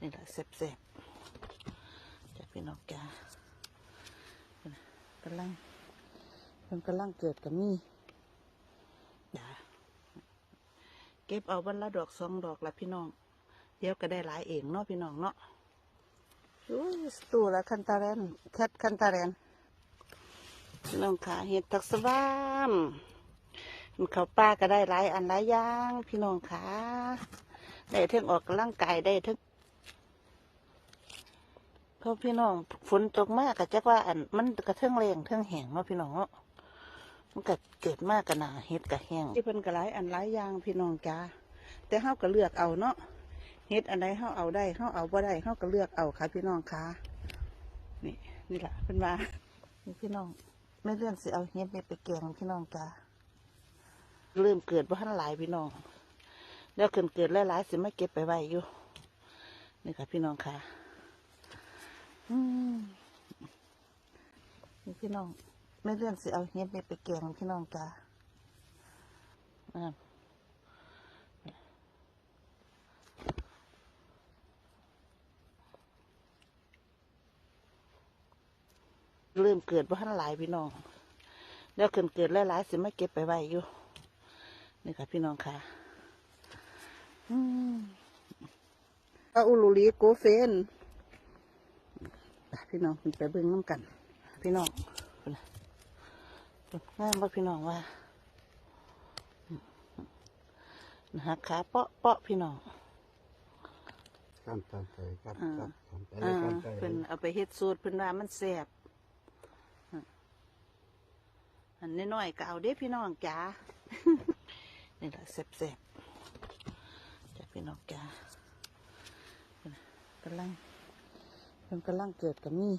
นี่แหละแซ่บๆจากพี่น้องจ้ากำลังเพิ่นกำลังเกิดกับมีจ้าเก็บเอาวันละดอกสองดอกละพี่น้อง เดี๋ยวก็ได้หลายเองเนาะพี่น้องเนาะอุ้ยสตูละคันตาแรนคัดคันตาแรนพี่น้องขาเห็ดทักสวามมันเขาป้าก็ได้หลายอันหลายอย่าง พี่น้องขาได้เทั้งออกกำลังกายได้เทั้ง เพราะพี่น้องฝนตกมากก็จักว่าอันมันกระเทิงแรงเทิงแห้งเนาะพี่น้องเนาะมันก็เกิดมากกันนาเห็ดกะแห้งที่เพิ่นก็หลายอันหลายอย่างพี่น้องจ้าแต่เฮาก็เลือกเอาเนาะเฮ็ดอันใดเฮาเอาได้เฮาเอาบ่ได้เฮาก็เลือกเอาค่ะ พี่น้องค่ะนี่นี่แหละเป็นว่านี่พี่น้องไม่เรื่องสิเอาเฮ็ดนี่ไปแกงพี่น้องจ้าเริ่มเกิดบ่ทันหลายพี่น้องแล้วเกินเกิดหลายๆสิมาเก็บไปไว้อยู่นี่ค่ะพี่น้องค่ะอืม นี่พี่น้องไม่เรื่องสิเอาเฮ็ดนี่ไปแกงพี่น้องจ้าเริ่มเกิดว่านหลายพี่น้องแล้วเกินเกิดหลายๆสิไมาเก็บไปไว้อยู่นี่ค่ะพี่น้องค่ะอืมอาอุลุลีโกเฟน พี่น้องไปเบิ่งน้ำกัน พี่น้องพุ่นน่ะงามว่าพี่น้องว่านะฮะขาเปาะเปาะพี่น้องกันตันใจกันอ่ากันกันใจอ่ากันใจเพิ่นเอาไปเฮ็ดสูตรเพิ่นว่ามันแซ่บอะอันน้อยๆก็เอาเด้พี่น้องจ๋านี่แหละแซ่บๆจ้ะพี่น้องจ๋าเพิ่นน่ะกำลัง เพิ่นกำลังเกิดกับมี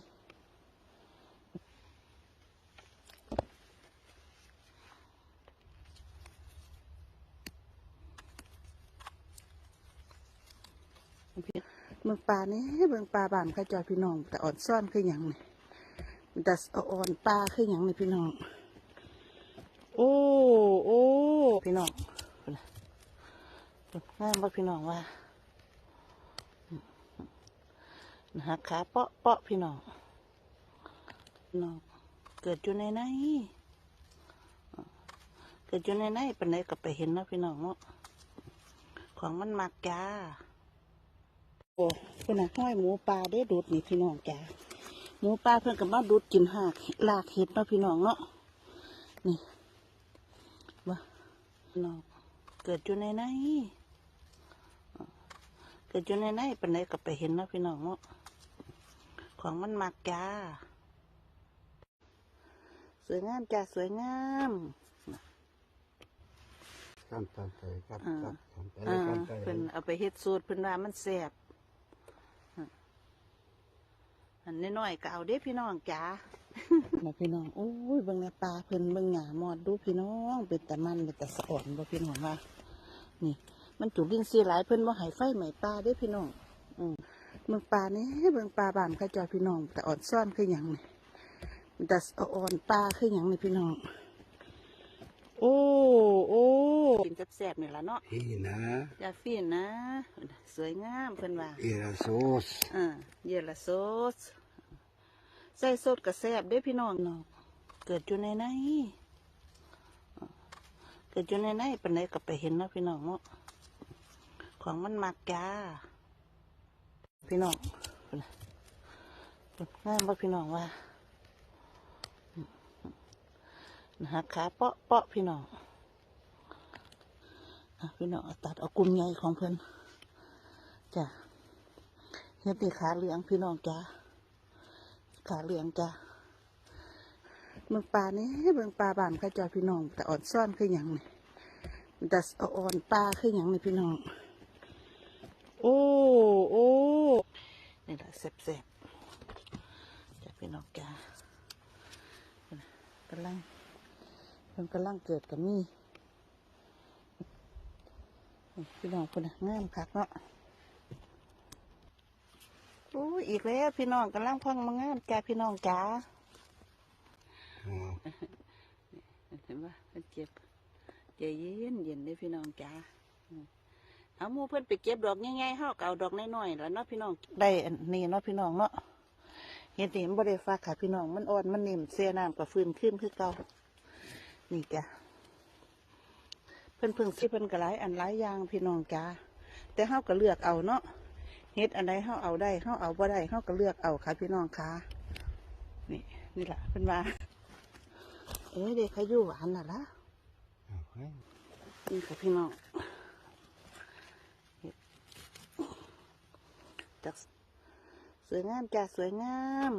เมืองป่านี่เมืองป่าบ้านข้าจอพี่น้อง แต่อ่อนซ่อนคือหยังนี่แต่อ่อนป่าคือหยังนี่พี่น้อง โอ้โอ้พี่น้องพุ่นน่ามว่าพี่น้องว่า นะฮะขาเปาะเปาะพี่น้องน้องเกิดอยู่ในไหนเกิดอยู่ในไหนปันไหนก็ไปเห็นนะพี่น้องเนาะของมันมากจ้าโอ้เพิ่นน่ะห้อยหมูปลาได้ดูดนี่พี่น้องจ้าหมูปลาเพิ่อนก็มาดูดกินหากลากเห็ดนะพี่น้องเนาะนี่ว่าน้องเกิดอยู่ในไหน เกิดอยู่ในไหนปันไหนก็ไปเห็นเนาะพี่น้องเนาะของมันมากจ้า สวยงามจ้าสวยงามกันตันใจกันอ่ากันใจอ่ากันใจเพิ่นเอาไปเฮ็ดสูตรเพิ่นว่ามันแซ่บอะอันน้อยๆก็เอาเด้พี่น้องจ๋ามาพี่น้องโอ้ยเบิ่งในปลาเพิ่นเบิ่งหญ้ามอดดูพี่น้อง เป็นตะมันเป็นตะสะอ่อนบ่พี่น้องว่านี่ มันจุลินทรีย์หลายเพิ่นบ่ให้ไฟไหม้ปลาเด้พี่น้องอืมเบิ่งปลานี่เบิ่งปลาบ้านเขาเจอพี่น้อง แต่อ่อนซ่อนคือหยังนี่แต่อ่อนปลาคือหยังนี่พี่น้อง โอ้โอ้กินแซ่บๆนี่ล่ะเนาะฮีนะยาฟีนนะ สวยงามเพิ่นว่าเอราโซสอ่าเยลาโซสใส่สดกับแซ่บเด้อพี่น้องเนาะเกิดอยู่ในไหนอ่าเกิดอยู่ในไหนปันไหนก็ไปเห็นเนาะพี่น้องเนาะ ของมันมากจ้า พี่น้องพุ่นน่ะพุ่นงามว่าพี่น้องว่านะฮะขาเปาะเปาะพี่น้องพี่น้องตัดเอากุมใหญ่ของเพิ่นจ้ะเฮ็ดนี่ขาเหลืองพี่น้องจ้าขาเหลืองจ้าเมืองป่านี่เมืองป่าบ้านเขาเจอพี่น้องแต่อ่อนซ่อนคือหยังนี่แต่อ่อนปลาคือหยังนี่พี่น้อง โอ้โอ้นี่แหละแซ่บๆจ้าพี่น้องจ้ากำลังเพิ่นกำลังเกิดกับมีพี่น้องคนน่ะงามคักเนาะโอ้ยอีกแล้วพี่น้องกำลังพังมางามจ้าพี่น้องจ้าอ๋อเห็นปะมันเจ็บใจเย็นเย็นเลยพี่น้องจ้าอืม เอาหมูเพิ่นไปเก็บดอกง่ายๆเฮาก็เอาดอกน้อยๆแล้วเนาะพี่น้องได้อันนี้เนาะพี่น้องเนาะเห็ดนี่มันบ่ได้ฟักค่ะพี่น้องมันอ่อนมันนิ่มเสียน้ำก็ฟื้นขึ้นคือเก่านี่จ้ะเพิ่นเพิ่งสิเพิ่นก็หลายอันหลายอย่างพี่น้องจ้าแต่เฮาก็เลือกเอาเนาะเฮ็ดอันใดเฮาเอาได้เฮาเอาบ่ได้เฮาก็เลือกเอาค่ะ พี่น้องค่ะนี่นี่ล่ะเพิ่นว่าเอ้ยเด็กเขาอยู่หวานน่ะล่ะเอาไว้นี่ค่ะพี่น้อง จากสวยงามจ้าสวยงาม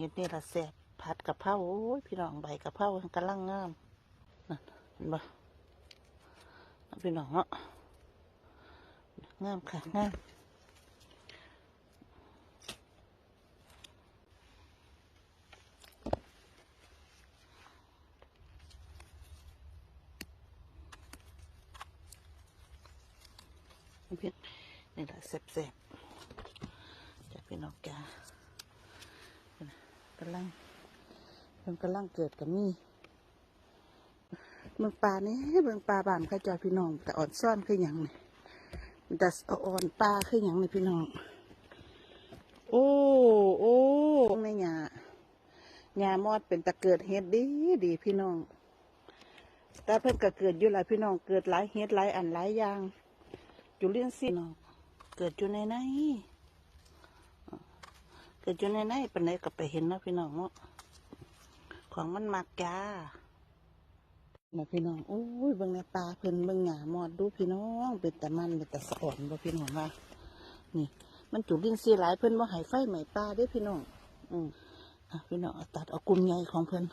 เห็ดนี่ละแสบผัดกะเพราโอ้ยพี่น้องใบกะเพรากำลังงามนั่นเห็นบ่พี่น้องเนาะงามค่ะงามพี่นี่ แหละแซ่บๆจากพี่น้องกากำลังมันกำลังเกิดกับมีเมืองป่านี่เมืองป่าบ้านข้าจอยพี่น้องแต่อ่อนซ่อนคืออย่างนี่ดัสอ่อนปลาคืออย่างนี้พี่น้อง โอ้โอ้ในหญ้าหญ้ามอดเป็นตะเกิดเฮ็ดดีดีพี่น้อง แต่เพิ่นก็เกิดอยู่หลายพี่น้องเกิดหลายเฮ็ดหลายอันหลายอย่างจุลินทรีย์น้อง เกิดอยู่ในไหนเกิดอยู่ในไหนป็นไหนก็ไปเห็นนะพี่น้องเนาะของมันมักจ้านะพี่น้องโอ้ยเบิ่งในปลาเพิ่นเบิ่งหงามอดดูพี่น้อง เป็นแต่มันเป็นแต่สะอ่อนบ่พี่น้องว่า นี่ มันจุลินทรีย์หลายเพิ่นบ่ให้ไฟไหม้ปลาด้อพี่น้อง อืมอะพี่น้องตัดเอากลุ่มใหญ่ของเพิ่น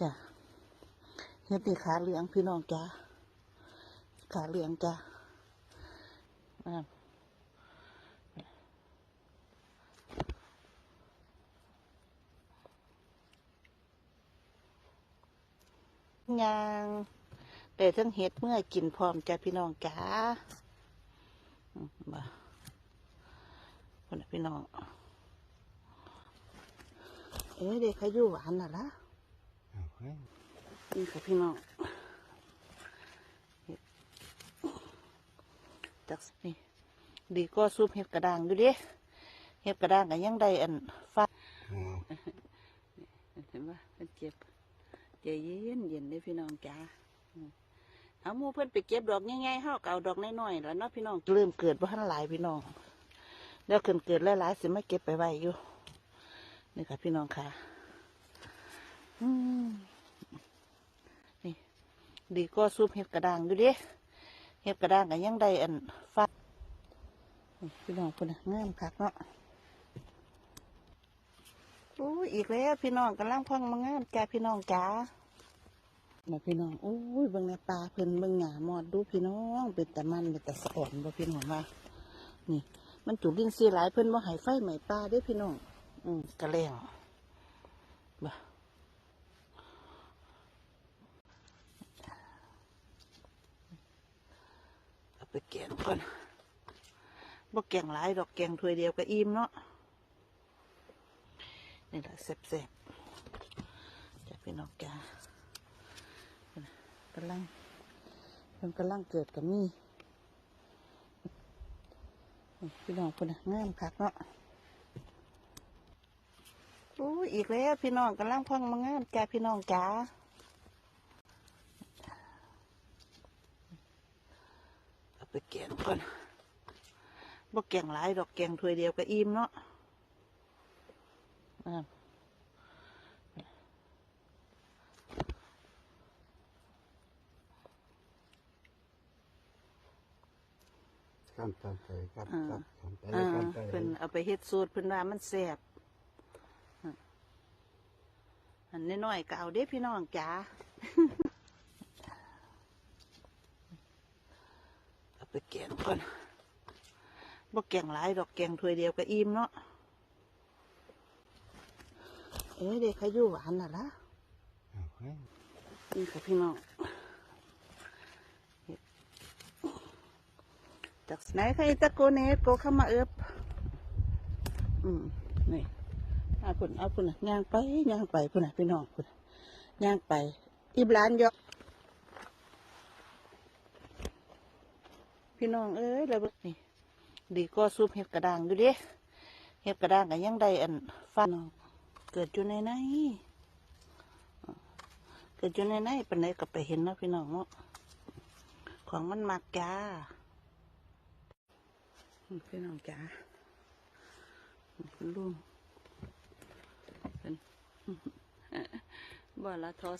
จ้ะเฮ็ดนี่ขาเหลืองพี่น้องจ้าขาเหลืองจ้าอ่าย่างแต่ทั้งเฮ็ดเมื่อกินพร้อมจ้ะพี่น้องจ้าอืมบ่คนน่ะพี่น้อง เอ้ยเด็กเขาอยู่หวานน่ะล่ะเอาไว้นี่ค่ะพี่น้องเฮ็ด จักนี่ดีก็ซุปเห็ดกระด้างอยู่เดิเห็ดกระด้างก็ยังได้อันฟ้าเอาเห็นปะเพิ่นเจ็บใจเย็นเย็นเด้อพี่น้องจ้าอืมเอาหมูเพิ่นไปเก็บดอกง่ายๆเฮาก็เอาดอกน้อยๆแล้วเนาะพี่น้องเริ่มเกิดบ่ทันหลายพี่น้องแล้วเกินเกิดหลายๆสิมาเก็บไปไว้อยู่นี่ค่ะพี่น้องค่ะอืมนี่ดีก็ซุปเห็ดกระด้างอยู่เดิ เห็ดกระด้างก็ยังได้อันฟ้าพี่น้องคนน่ะงามคักเนาะโอ้อีกแล้วพี่น้องกำลังพังมางามจ้าพี่น้องจ้ามาพี่น้องโอ้ยเบิ่งในปลาเพิ่นเบิ่งหงามอดดูพี่น้องเป็นแต่มันเป็นแต่สะอ่อนบ่พี่น้องว่านี่ มันจุลินทรีย์หลายเพิ่นบ่ให้ไฟไหม้ปลาเด้พี่น้อง อืมกระแลงบ่เอา ไปแกงก่อนบ่แกงหลายดอกแกงถ้วยเดียวก็อิ่มเนาะนี่แหละแซ่บๆจากพี่น้องจ้ากำลังมันกำลังเกิดกับมี่พี่น้องคนน่ะงามคักเนาะโอ้อีกแล้วพี่น้องกำลังพังมางามจ้าพี่น้องจ้าไปแกงก่อน บ่แกงหลายดอกแกงถ้วยเดียวก็อิ่มเนาะอ่าขั้นตอนไปครับอ่าครับขั้นไปอ่าขั้นไปเพิ่นเอาไปเฮ็ดสูตรเพิ่นว่ามันแซ่บอะอันน้อยๆก็เอาเด้พี่น้องจ๋าเอาไปแกงก่อน บ่แกงหลายดอกแกงถ้วยเดียวก็อิ่มเนาะเอ้ยเด็กเขาอยู่หวานน่ะล่ะเอาไว้นี่ค่ะพี่น้องเฮ็ดจากไหนใครตะโกเนสโกเข้ามาเอิบอืมนี่เอาคุณเอาคุณน่ะย่างไปย่างไปคุณน่ะพี่น้องคุณน่ะย่างไปอีบหลานยกพี่น้องเอ้ยแล้วเบิ่งนี่ ดีก็ซุปเห็ดกระด้างอยู่ดิเห็ดกระด้างก็ยังได้อันฟันน้องเกิดอยู่ในไหนเกิดอยู่ในไหนเปานไหนก็ไปเห็นนะพี่น้องเนาะของมันมากจ้าพี่น้องจ้าคุณลุงเป็นบ่ละทอ